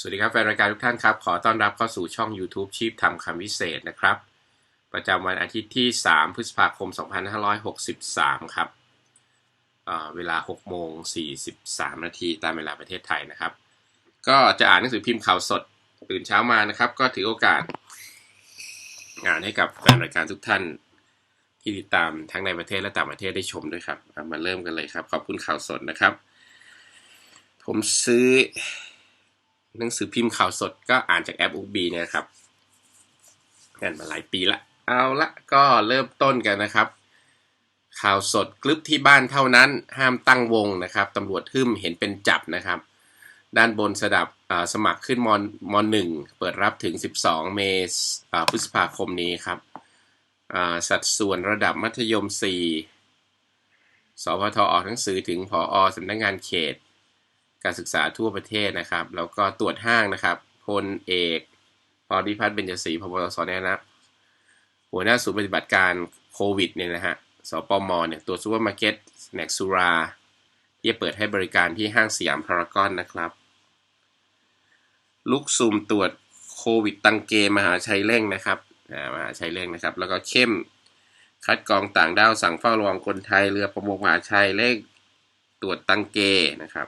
สวัสดีครับแฟนรายการทุกท่านครับ ขอต้อนรับเข้าสู่ช่อง YouTube ชีพทำคำวิเศษนะครับ ประจำวันอาทิตย์ที่ 3 พฤษภาคม 2563 ครับเเวลา 6 โมง 43 นาทีตามเวลาประเทศไทยนะครับ ก็จะอ่านหนังสือพิมพ์ข่าวสดตื่นเช้ามานะครับ ก็ถือโอกาสงานให้กับแฟนรายการทุกท่าน ที่ติดตามทั้งในประเทศและต่างประเทศได้ชมด้วยครับ มาเริ่มกันเลยครับ ขอบคุณข่าวสดนะครับ ผมซื้อ หนังสือพิมพ์ข่าวสดก็อ่านจากแอปอุบีเนี่ยครับกันมาหลายปีละเอาละก็เริ่มต้นกันนะครับ ข่าวสดคลิปที่บ้านเท่านั้นห้ามตั้งวงนะครับตำรวจทึมเห็นเป็นจับนะครับ ด้านบนสดับสมัครขึ้นมมหนึ่งเปิดรับถึง 12 เมษพฤษภาคมนี้ครับสัดส่วนระดับมัธยม 4 สพทออกหนังสือถึงผอสำนักงงานเขต การศึกษาทั่วประเทศนะครับ แล้วก็ตรวจห้างนะครับพลเอกพอดิพัฒน์เบญจศรีพบตสเนี่ยนะหัวหน้าศูนย์ปฏิบัติการโควิดเนี่ยนะฮะสปมเนี่ยตรวจซูเปอร์มาร์เก็ตแน็คสุราที่เปิดให้บริการที่ห้างสยามพารากอนนะครับลุกซุมตรวจโควิดตังเกมหาชัยเร่งนะครับมหาชัยเร่งนะครับ แล้วก็เข้มคัดกรองต่างด้าวสั่งเฝ้าระวังคนไทยเรือประมงมหาชัยเร่งตรวจตังเกนะครับ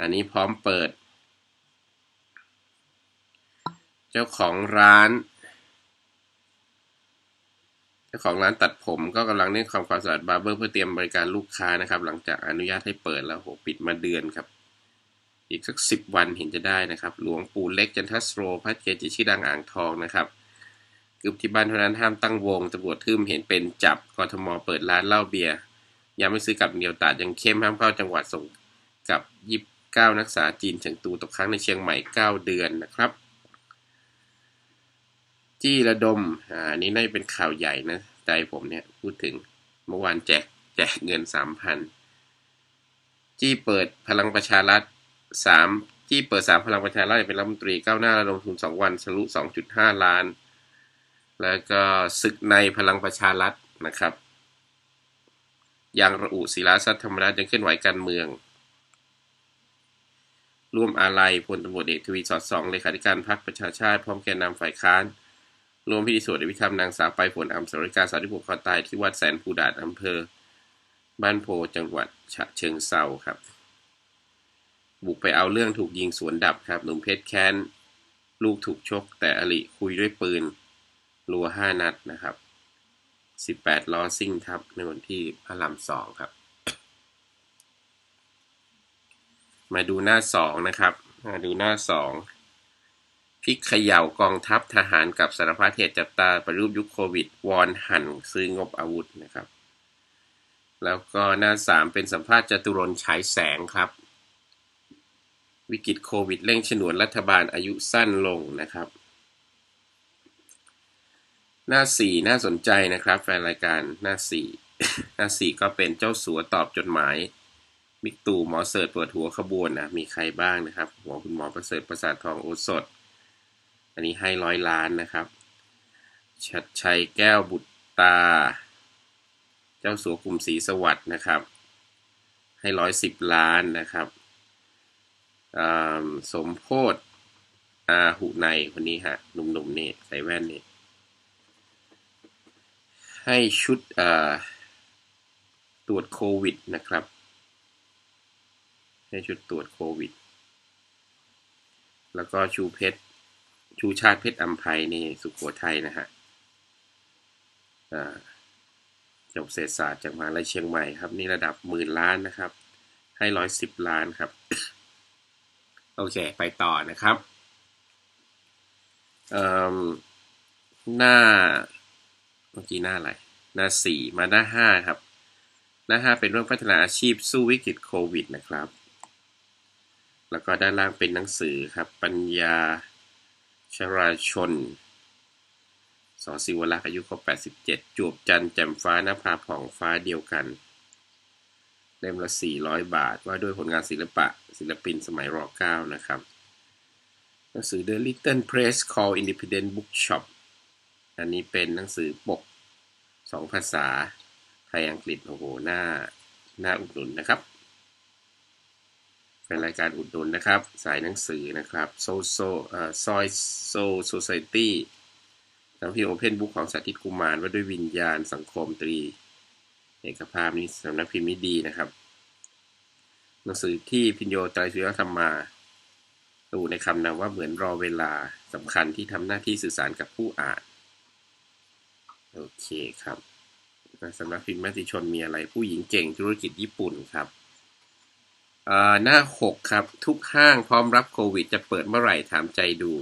อันนี้พร้อมเปิด เจ้าของร้าน เจ้าของร้านตัดผมก็กำลังเล่งความความสะอาดบาร์เบอร์เพื่อเตรียมบริการลูกค้านะครับ หลังจากอนุญาตให้เปิดแล้วโหปิดมาเดือนครับ อีกสักสิบวันเห็นจะได้นะครับ หลวงปู่เล็กจันทัสโรพระเกจิชื่อดังอ่างทองนะครับกึบที่บ้านเท่านั้นห้ามตั้งวงตำรวจทึมเห็นเป็นจับกทมเปิดร้านเหล้าเบียร์ยังไม่ซื้อกับเดียวตัดยังเข้มห้ามเข้าจังหวัดส่งกับญี่ 19 นักษาจีนเฉิงตูตกค้างในเชียงใหม่ 9 เดือนนะครับ จี้ระดมอันนี้น่าจะเป็นข่าวใหญ่นะ ใจผมเนี่ย พูดถึงเมื่อวานแจกแจกเงิน 3,000 จี้เปิดพลังประชารัฐ 3 จี้เปิด 3 พลังประชารัฐเป็นรัฐมนตรีก้าวหน้าระดมทุน 2 วันทะลุ 2.5 ล้าน แล้วก็ศึกในพลังประชารัฐนะครับยังระอุศิลาสัตธรรมรัฐยังเคลื่อนไหวการเมือง ร่วมอาลัยพลตำรวจเอกทวีสอดสองเลขาธิการพรรคประชาชาติ พร้อมแกนนำฝ่ายค้านรวมพิธีสวดอภิธรรมนางสาวไปฝนอัมสริกาสาธิบุคคอตายที่วัดแสนภูดาดอำเภอ บ้านโพจังหวัดฉะเชิงเซาครับ บุกไปเอาเรื่องถูกยิงสวนดับครับ หนุ่มเพชรแค้น ลูกถูกชก แต่อลิคุยด้วยปืน รัวห้านัดนะครับ 18 ล้อซิ่งทับในวันที่พระรามสองครับ มาดูหน้าสองนะครับมาดูหน้าสองพิกเขย่ากองทัพทหารกับสารพัดเหตุจับตาประรูปยุคโควิด วอนหันซื้องบอาวุธนะครับ แล้วก็หน้าสามเป็นสัมภาษณ์จตุรนฉายแสงครับ วิกฤตโควิดเร่งฉนวนรัฐบาลอายุสั้นลงนะครับหน้าสี่น่าสนใจนะครับ แฟนรายการหน้าสี่หน้าสี่ก็เป็นเจ้าสัวตอบจดหมาย บิ๊กตู่หมอเสิร์ตเปิดหัวขบวนนะมีใครบ้างนะครับหัวคุณหมอประเสริฐประสาททองโอสดอันนี้ให้ร้อยล้านนะครับชัดชัยแก้วบุตรตา เจ้าสัวกลุ่มศรีสวัสด์นะครับ ให้ร้อยสิบล้านนะครับสมโพธอาหุในคนนี้ฮะหนุ่มๆนี่ใส่แว่นนี่ให้ชุดตรวจโควิดนะครับ ให้ชุดตรวจโควิด แล้วก็ชูเพชร ชูชาติเพชรอัมภัยนี่สุขโขทัยนะฮะจบเศรษฐศาสตร์จากมหาลัยเชียงใหม่ครับ นี่ระดับหมื่นล้านนะครับ ให้ร้อยสิบล้านครับ โอเค ไปต่อนะครับหน้าเมื่อกี้หน้าอะไร หน้าสี่มาหน้าห้าครับ หน้าห้าเป็นเรื่องพัฒนาอาชีพสู้วิกฤตโควิดนะครับ แล้วก็ด้านล่างเป็นหนังสือครับ ปัญญาชราชน สอสิวรักษ์อายุครบ87 จวบจันแจ่มฟ้าหน้าผาผ่องฟ้าเดียวกัน เล่มละ 400 บาท ว่าด้วยผลงานศิลปะ ศิลปินสมัยร9นะครับ หนังสือ The Little Press Call Independent Bookshop อันนี้เป็นหนังสือปกสองภาษา ไทยอังกฤษ โอ้โห หน้า หน้าอุดหนุนนะครับ เป็นรายการอุดหนุนนะครับ สายหนังสือนะครับโซโซเอ่อซอยโซโซไซตี้สำนักพิมพ์โอเพนบุ๊กของสาธิตกุมารว่าด้วยวิญญาณสังคมตรี เอกภาพนี้สำนักพิมพ์นี้ดีนะครับ หนังสือที่พิญโยไตรสุยธรรมมาระบุในคำนำว่าเหมือนรอเวลาสำคัญที่ทำหน้าที่สื่อสารกับผู้อ่าน โอเคครับสำนักพิมพ์มติชนมีอะไรผู้หญิงเก่งธุรกิจญี่ปุ่นครับ หน้าหกครับ ทุกห้างพร้อมรับโควิด จะเปิดเมื่อไหร่ถามใจดู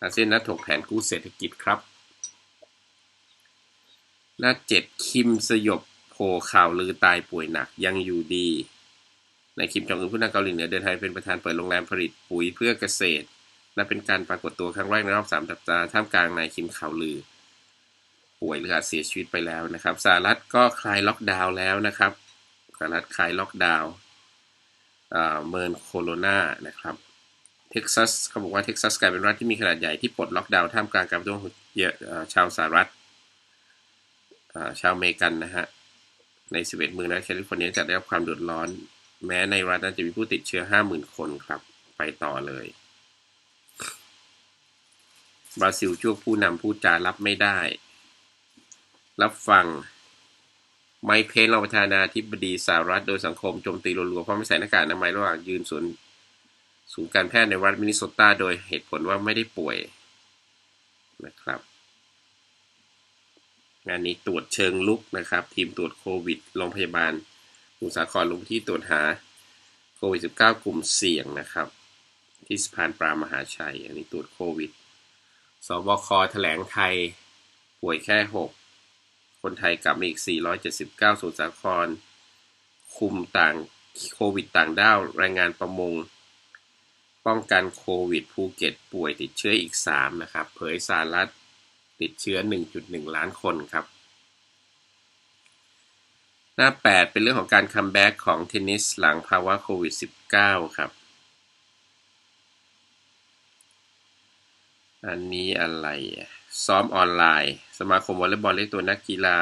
อาเซียนนัดถกแผนกู้เศรษฐกิจครับ หน้าเจ็ดคิมสยบโผข่าวลือตายป่วยหนักยังอยู่ดีนายคิมจองอึนผู้นำเกาหลีเหนือเดินทางเป็นประธานเปิดโรงแรมผลิตปุ๋ยเพื่อเกษตร และเป็นการปรากฏตัวครั้งแรกในรอบสามสัปดาห์ท่ามกลางนายคิมข่าวลือ ป่วยหรืออาจเสียชีวิตไปแล้วนะครับสหรัฐก็คลายล็อกดาวน์แล้วนะครับ สหรัฐคลายล็อกดาวน์เมินโคโรนานะครับเท็กซัสเขาบอกว่าเท็กซัสกลายเป็นรัฐที่มีขนาดใหญ่ที่ปลดล็อกดาวน์ท่ามกลางการประท้วงเยอะชาวสหรัฐชาวอเมริกันนะฮะใน11เมืองในแคลิฟอร์เนียจะได้รับความเดือดร้อน แม้ในรัฐนั้นจะมีผู้ติดเชื้อ 50,000 คนครับ ไปต่อเลยบราซิลช่วผู้นำผู้จารับไม่ได้ รับฟัง ไมเพนรองประธานาธิบดีสหรัฐโดยสังคมโจมตีรัวๆเพราะไม่ใส่หน้ากากอนามัยระหว่างยืนสวนศูนย์การแพทย์ในรัฐมินนิโซตาโดยเหตุผลว่าไม่ได้ป่วยนะครับ งานนี้ตรวจเชิงลุกนะครับ ทีมตรวจโควิดโรงพยาบาลอุตสาหกรลงที่ตรวจหาโควิด -19 กลุ่มเสี่ยงนะครับ ที่สะพานปรามหาชัย อันนี้ตรวจโควิดสบคแถลงไทยป่วยแค่ 6 คนไทยกลับมาอีก 479สุสาคร คุมต่างโควิดต่างด้าวแรงงานประมง ป้องกันโควิดภูเก็ตป่วยติดเชื้ออีก 3 นะครับ เผยสารัฐติดเชื้อ 1.1 ล้านคนครับ หน้า 8 เป็นเรื่องของการคัมแบ็กของเทนนิสหลังภาวะโควิด -19 ครับ อันนี้อะไร ซ้อมออนไลน์ สมาคมวอลเลย์บอลเรียกตัวนักกีฬา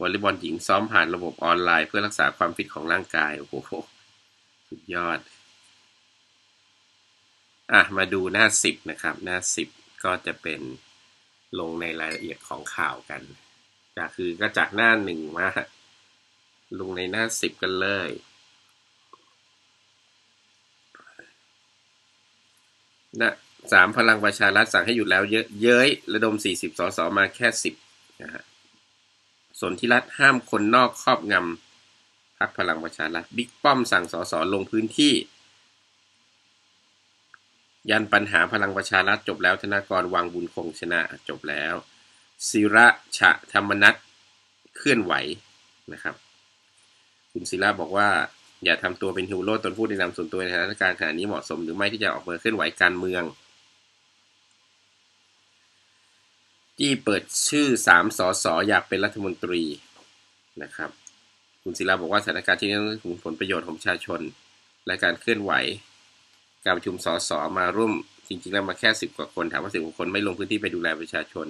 วอลเลย์บอลหญิงซ้อมผ่านระบบออนไลน์ เพื่อรักษาความฟิตของร่างกาย โอ้โห สุดยอด อะ มาดูหน้าสิบนะครับ หน้าสิบก็จะเป็นลงในรายละเอียดของข่าวกันจากคือก็จากหน้าหนึ่งมา ลงในหน้าสิบกันเลยนะ สามพลังประชารัฐสั่งให้หยุดแล้วเยอะเย้ยระดมสี่สิบสสมาแค่สิบนะฮะสนธิรัฐห้ามคนนอกครอบงำพักพลังประชารัฐบิ๊กป้อมสั่งสสลงพื้นที่ ยันปัญหาพลังประชารัฐจบแล้วธนากรวังบุญคงชนะจบแล้วศิระฉะธรรมนัตเคลื่อนไหวนะครับ คุณศิระบอกว่าอย่าทำตัวเป็นฮิวโร่ตนพูดในนามส่วนตัวในสถานการณ์ขณะนี้เหมาะสมหรือไม่ที่จะออกมาเคลื่อนไหวการเมือง ที่เปิดชื่อสามสอสออยากเป็นรัฐมนตรีนะครับ คุณศิระบอกว่าสถานการณ์ที่นี้ต้องถึงผลประโยชน์ของประชาชน และการเคลื่อนไหว การประชุมสอสอมาร่วมจริงๆแล้วมาแค่สิบกว่าคนถามว่าสิบกว่าคนไม่ลงพื้นที่ไปดูแลประชาชน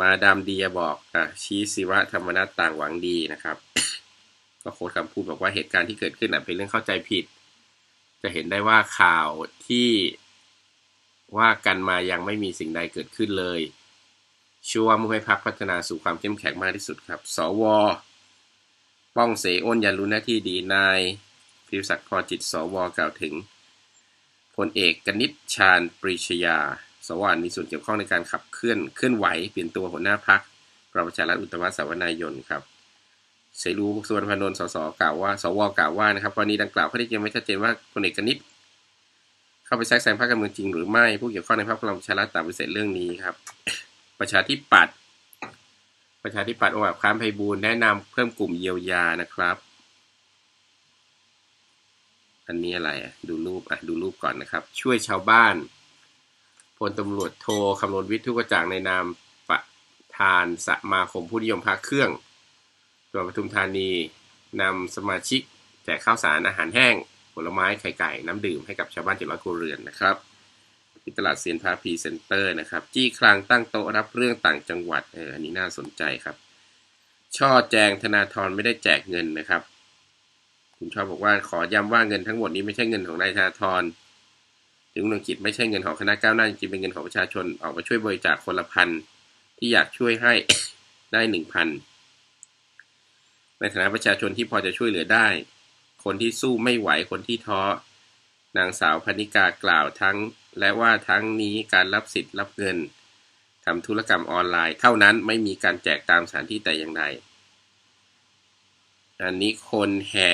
มาดามเดียบอกอชี้สิวะธรรมนัตต่างหวังดีนะครับ ก็โค้ดคำพูดบอกว่าเหตุการณ์ที่เกิดขึ้นเป็นเรื่องเข้าใจผิด จะเห็นได้ว่าข่าวที่ ว่ากันมายังไม่มีสิ่งใดเกิดขึ้นเลยชัวร์มุ่งให้พักพัฒนาสู่ความเข้มแข็งมากที่สุดครับ สว ป้องเสอ้นยันรู้หน้าที่ดีนายพิศักดิ์พอจิต สว กล่าวถึงพลเอกกนิษชาญปรีชยา สวามีส่วนเกี่ยวข้องในการขับเคลื่อนเคลื่อนไหวเปลี่ยนตัวหัวหน้าพักประชารัฐอุตมะสาวนายนครับเสรูสุวรรณพนนท์สสกล่าวว่า สวกล่าวว่านะครับกรณีดังกล่าวเขาได้ยังไม่ชัดเจนว่าพลเอกกนิษ เข้าไปแทรกแซงพรรคการเมืองจริงหรือไม่ผู้เกี่ยวข้องในพรรคพลังประชารัฐต่างปฏิเสธเรื่องนี้ครับ ประชาธิปัตย์ประชาธิปัตย์องค์แบบค้ามไพบูลแนะนำเพิ่มกลุ่มเยียวยานะครับ อันนี้อะไรอะดูรูปอะดูรูปก่อนนะครับ ช่วยชาวบ้านพลตำรวจโทคำนวณวิทย์ทุกระจ่างในนามประธานสมาคมผู้นิยมพักเครื่องจังหวัดปทุมธานีนำสมาชิกแจกข้าวสารอาหารแห้ง ผลไม้ไข่ไก่น้ำดื่มให้กับชาวบ้านเจ็ดร้อยครัวเรือนนะครับที่ตลาดเซียนพาพีเซ็นเตอร์นะครับ จี้คลังตั้งโต๊ะรับเรื่องต่างจังหวัดเอออันนี้น่าสนใจครับ ช่อแจงธนาธรไม่ได้แจกเงินนะครับ คุณชอบบอกว่าขอย้ำว่าเงินทั้งหมดนี้ไม่ใช่เงินของนายธนาธรถึงลุงกิจไม่ใช่เงินของคณะก้าวหน้าจริงเป็นเงินของประชาชนออกมาช่วยบริจาคคนละพันที่อยากช่วยให้ได้หนึ่งพันในฐานะประชาชนที่พอจะช่วยเหลือได้ คนที่สู้ไม่ไหวคนที่ท้อ นางสาวพนิกากล่าวทั้ง และว่าทั้งนี้การรับสิทธิ์รับเงินทำธุรกรรมออนไลน์ เท่านั้นไม่มีการแจกตามสถานที่แต่อย่างใดอันนี้คนแห่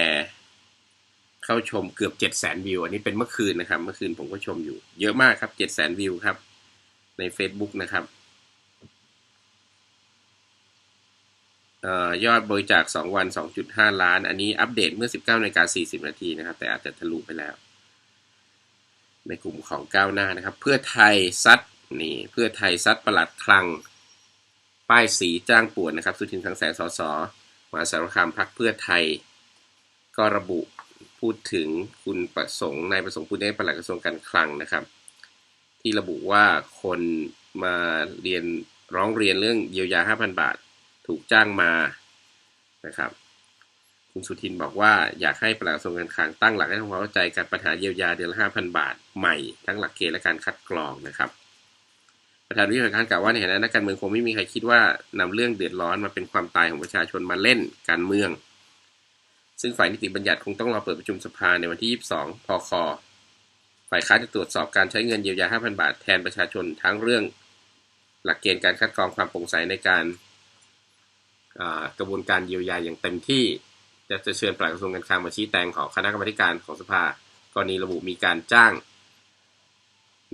เข้าชมเกือบเจ็ดแสนวิว อันนี้เป็นเมื่อคืนนะครับ เมื่อคืนผมก็ชมอยู่ เยอะมากครับเจ็ดแสนวิวครับ ใน Facebook นะครับ ยอดบริจาค2วัน 2.5 ล้าน อันนี้อัปเดตเมื่อ 19นาฬิกา40 นาทีนะครับ แต่อาจจะทะลุไปแล้ว ในกลุ่มของก้าวหน้านะครับ เพื่อไทยซัดนี่เพื่อไทยซัดประหลัดคลัง ป้ายสีจ้างป่วนนะครับ สุทินทางแสงสสมหาสารคามพักเพื่อไทย ก็ระบุพูดถึงคุณประสงค์นายประสงค์พูดได้ประหลัดกระทรวงการคลังนะครับ ที่ระบุว่าคนมาเรียนร้องเรียนเรื่องเยียวยา 5,000 บาท ถูกจ้างมานะครับคุณสุทินบอกว่าอยากให้ประหลัดกระทรวงการคลังตั้งหลักให้ทำความเข้าใจการปัญหาเยียวยาเดือนละ5,000บาทใหม่ทั้งหลักเกณฑ์และการคัดกรองนะครับ ประธานวิพากษ์กล่าวว่าในฐานะนักการเมืองคงไม่มีใครคิดว่านำเรื่องเดือดร้อนมาเป็นความตายของประชาชนมาเล่นการเมือง ซึ่งฝ่ายนิติบัญญัติคงต้องรอเปิดประชุมสภาในวันที่ 22 พค ฝ่ายค้านจะตรวจสอบการใช้เงินเยียวยา 5,000 บาทแทนประชาชนทั้งเรื่อง หลักเกณฑ์การคัดกรองความโปร่งใสในการ กระบวนการเยียวยาอย่างเต็มที่ จะจะเชิญปลัดกระทรวงการคลังมาชี้แจงของคณะกรรมการของสภากรณีระบุมีการจ้าง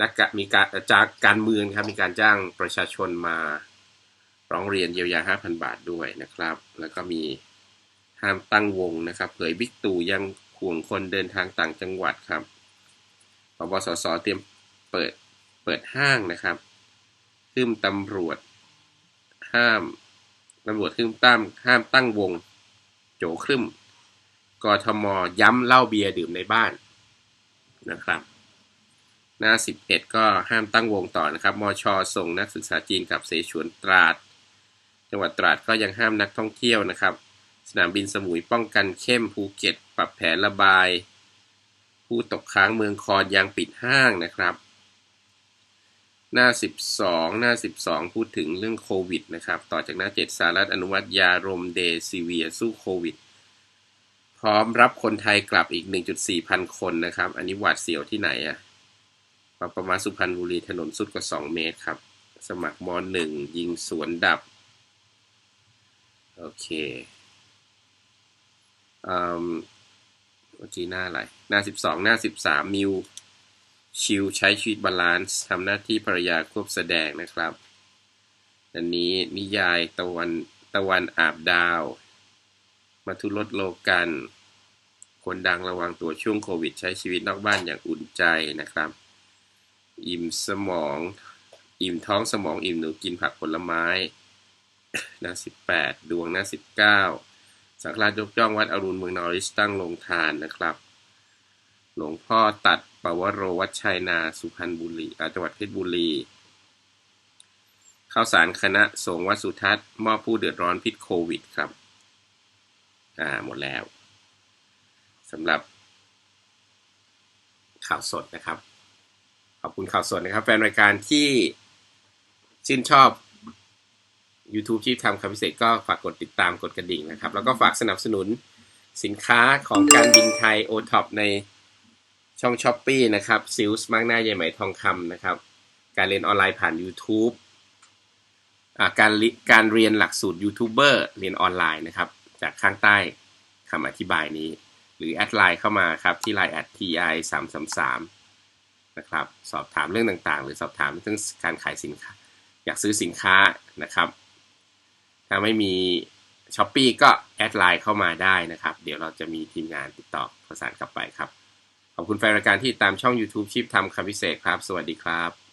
นักมีการจากการเมืองครับมีการจ้างประชาชนมาร้องเรียนเยียวยา 5,000 บาทด้วยนะครับ แล้วก็มีห้ามตั้งวงนะครับ เผยบิ๊กตู่ยังข่วงคนเดินทางต่างจังหวัดครับพบสสเตรียมเปิดเปิดห้างนะครับขึ้นตำรวจห้าม ตำรวจขึ้นตั้มห้ามตั้งวง โจครึ่มกทมย้ำเหล้าเบียร์ดื่มในบ้านนะครับ หน้า 11 ก็ห้ามตั้งวงต่อนะครับ มช ส่งนักศึกษาจีนกับเสฉวนตราด จังหวัดตราดก็ยังห้ามนักท่องเที่ยวนะครับ สนามบินสมุยป้องกันเข้มภูเก็ต ปรับแผนระบาย ผู้ตกค้างเมืองคอนยังปิดห้างนะครับ หน้า 12 หน้า 12 พูดถึงเรื่องโควิดนะครับ ต่อจากหน้า 7สหรัฐอนุมัตยารมเดซิเวียสู้โควิด พร้อมรับคนไทยกลับอีก 1.4 พันคนนะครับ อันนี้หวาดเสียวที่ไหนอะประมาณสุพรรณบุรีถนนสุดกว่า 2 เมตรครับ สมัครม .1 ยิงสวนดับ โอเคเมื่อกี้หน้าอะไร หน้าสิบสองหน้าสิบสามมิว ชิวใช้ชีวิตบาลานซ์ทำหน้าที่ภรรยาควบแสดงนะครับ อันนี้นิยายตะวันตะวันอาบดาวมาทุรดโลกัน คนดังระวังตัวช่วงโควิด ใช้ชีวิตนอกบ้านอย่างอุ่นใจนะครับ อิ่มสมอง อิ่มท้องสมองอิ่มหนูกินผักผลไม้หน้าสิบแปดดวงหน้าสิบเก้าสังฆราชยกย่องวัดอรุณเมืองนอริสตั้งลงทานนะครับ หลวงพ่อตัดปวโรวัดชัยนา สุพรรณบุรีจังหวัดเพชรบุรีข้าวสารคณะสงฆ์วัดสุทัศน์มอบผู้เดือดร้อนพิษโควิดครับ อ่าหมดแล้วสำหรับ ข่าวสดนะครับ ขอบคุณข่าวสดนะครับ แฟนรายการที่ชื่นชอบ YouTube ที่ทำคำพิเศษก็ฝากกดติดตามกดกระดิ่งนะครับ แล้วก็ฝากสนับสนุนสินค้าของการบินไทยโอท็อปใน ช่องช้อปปีนะครับซิลส์มากหน้าใหญ่ไหมทองคำนะครับ การเรียนออนไลน์ผ่าน YouTube การการเรียนหลักสูตรยูทูบเบอร์เรียนออนไลน์นะครับ จากข้างใต้คำอธิบายนี้ หรือแอดไลน์เข้ามาครับ ที่ไลน์แอด ti 3 3 3นะครับ สอบถามเรื่องต่างๆ หรือสอบถามเรื่องการขายสินค้า อยากซื้อสินค้านะครับ ถ้าไม่มีช้อปปีก็แอดไลน์เข้ามาได้นะครับ เดี๋ยวเราจะมีทีมงานติดต่อประสานกลับไปครับ ขอบคุณแฟนรายการที่ตามช่อง YouTube ชีพทำคำพิเศษครับ สวัสดีครับ